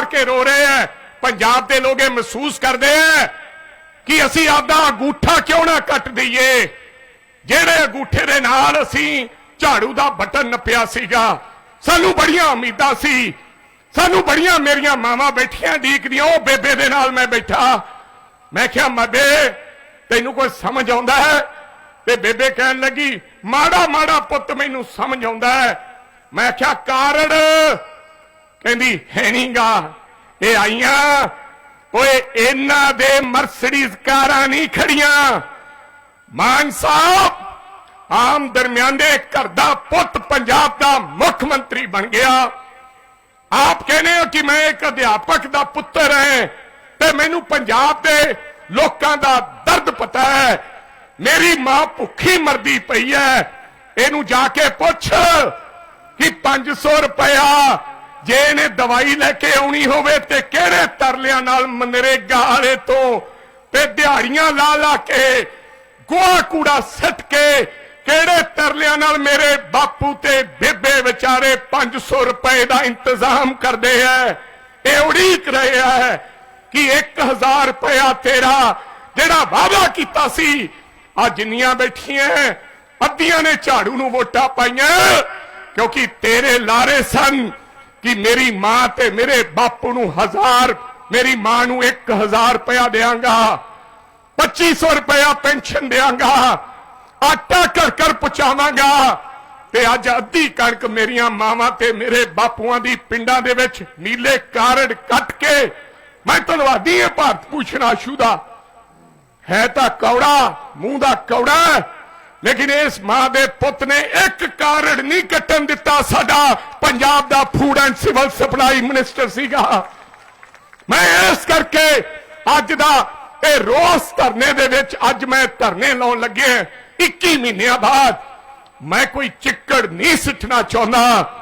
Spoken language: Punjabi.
ਮਾਰ ਕੇ ਰੋ ਰਹੇ ਐ। ਪੰਜਾਬ ਦੇ ਲੋਕ ਇਹ ਮਹਿਸੂਸ ਕਰਦੇ ਐ ਕਿ ਅਸੀਂ ਆਪਦਾ ਅੰਗੂਠਾ ਕਿਉਂ ਨਾ ਕੱਟ ਦਈਏ? ਜਿਹੜੇ ਅੰਗੂਠੇ ਦੇ ਨਾਲ ਅਸੀਂ ਝਾੜੂ ਦਾ ਬਟਨ ਨੱਪਿਆ ਸੀਗਾ, ਸਾਨੂੰ ਬੜੀਆਂ ਉਮੀਦਾਂ ਸੀ। ਸਾਨੂੰ ਬੜੀਆਂ ਮੇਰੀਆਂ ਮਾਵਾਂ ਬੈਠੀਆਂ ਡੀਕਦੀਆਂ ਉਹ ਬੇਬੇ ਦੇ ਨਾਲ ਮੈਂ ਬੈਠਾ। ਮੈਂ ਕਿਹਾ ਮਬੇ ਤੈਨੂੰ ਕੋਈ ਸਮਝ ਆਉਂਦਾ ਹੈ? ਤੇ ਬੇਬੇ ਕਹਿਣ ਲੱਗੀ ਮਾੜਾ ਮਾੜਾ ਪੁੱਤ ਮੈਨੂੰ ਸਮਝ ਆਉਂਦਾ ਹੈ। ਮੈਂ ਕਿਹਾ, ਕਾਰੜ ਕਹਿੰਦੀ, ਹੈ ਨਹੀਂਗਾ ਇਹ ਆਈਆਂ। ਓਏ, ਇਹਨਾਂ ਦੇ ਮਰਸਡੀਜ਼ ਕਾਰਾਂ ਨਹੀਂ ਖੜੀਆਂ। ਮਾਨ ਸਾਹਿਬ, ਆਮ ਦਰਮਿਆਨ ਘਰ ਦਾ ਪੁੱਤ ਪੰਜਾਬ ਦਾ ਮੁੱਖ ਮੰਤਰੀ ਬਣ ਗਿਆ। ਆਪ ਕਹਿੰਦੇ ਹੋ ਕਿ ਮੈਂ ਇੱਕ ਅਧਿਆਪਕ ਦਾ ਪੁੱਤਰ ਹਾਂ ਤੇ ਮੈਨੂੰ ਪੰਜਾਬ ਦੇ ਲੋਕਾਂ ਦਾ ਦਰਦ ਪਤਾ ਹੈ। ਮੇਰੀ ਮਾਂ ਭੁੱਖੀ ਮਰਦੀ ਪਈ ਹੈ। ਇਹਨੂੰ ਜਾ ਕੇ ਪੁੱਛ ਕਿ 500 ਰੁਪਇਆ ਜੇ ਇਹਨੇ ਦਵਾਈ ਲੈ ਕੇ ਆਉਣੀ ਹੋਵੇ ਤੇ ਕਿਹੜੇ ਤਰਲਿਆਂ ਨਾਲ ਮਨਰੇਗਾ ਵਾਲੇ ਤੋਂ? ਤੇ ਦਿਹਾੜੀਆਂ ਲਾ ਲਾ ਕੇ, ਗੋਹਾ ਕੂੜਾ ਸੱਟ ਕੇ ਕਿਹੜੇ ਤਰਲਿਆਂ ਨਾਲ ਮੇਰੇ ਬਾਪੂ ਤੇ ਬੇਬੇ ਵਿਚਾਰੇ 500 ਰੁਪਏ ਦਾ ਇੰਤਜ਼ਾਮ ਕਰਦੇ ਐ ਇਹ ਉਡੀਕ ਰਹੇ ਹੈ ਕਿ 1000 ਰੁਪਇਆ ਤੇਰਾ ਜਿਹੜਾ ਵਾਅਦਾ ਕੀਤਾ ਸੀ ਆ ਜਿੰਨੀਆਂ ਬੈਠੀਆਂ, ਅੱਧੀਆਂ ਨੇ ਝਾੜੂ ਨੂੰ ਵੋਟਾਂ ਪਾਈਆਂ, ਕਿਉਂਕਿ ਤੇਰੇ ਲਾਰੇ ਸਨ। ਕਿ ਮੇਰੀ ਮਾਂ ਤੇ ਮੇਰੇ ਬਾਪੂ ਨੂੰ ਹਜ਼ਾਰ, ਮੇਰੀ ਮਾਂ ਨੂੰ 1000 ਰੁਪਇਆ ਦੇਵਾਂਗਾ 2500 ਰੁਪਇਆ ਪੈਨਸ਼ਨ ਦੇਵਾਂਗਾ ਆਟਾ ਘਰ ਘਰ ਪਹੁੰਚਾਵਾਂਗਾ। ਤੇ ਅੱਜ ਅੱਧੀ ਕਣਕ ਮੇਰੀਆਂ ਮਾਵਾਂ ਤੇ ਮੇਰੇ ਬਾਪੂਆਂ ਦੀ ਪਿੰਡਾਂ ਦੇ ਵਿੱਚ ਨੀਲੇ ਕਾਰਡ ਕੱਟ ਕੇ ਮੈਂ ਧੰਨਵਾਦੀ ਹਾਂ ਭਾਰਤ ਭੂਸ਼ਣ ਆਸ਼ੂ ਦਾ। ਹੈ ਤਾਂ ਕੌੜਾ, ਮੂੰਹ ਦਾ ਕੌੜਾ ਲੇਕਿਨ ਇਸ ਮਾਂ ਦੇ ਪੁੱਤ ਨੇ ਇੱਕ ਕਾਰਡ ਨਹੀਂ ਕੱਟਣ ਦਿੱਤਾ। ਸਾਡਾ ਪੰਜਾਬ ਦਾ food and civil supply minister ਸੀਗਾ। ਮੈਂ ਇਸ ਕਰਕੇ ਅੱਜ ਦਾ ਇਹ ਰੋਸ ਧਰਨੇ ਦੇ ਵਿੱਚ ਅੱਜ ਮੈਂ ਧਰਨੇ ਲਾਉਣ ਲੱਗਿਆ 21 ਮਹੀਨਿਆਂ ਬਾਅਦ ਮੈਂ ਕੋਈ ਚਿੱਕੜ ਨਹੀਂ ਸਿੱਟਣਾ ਚਾਹੁੰਦਾ।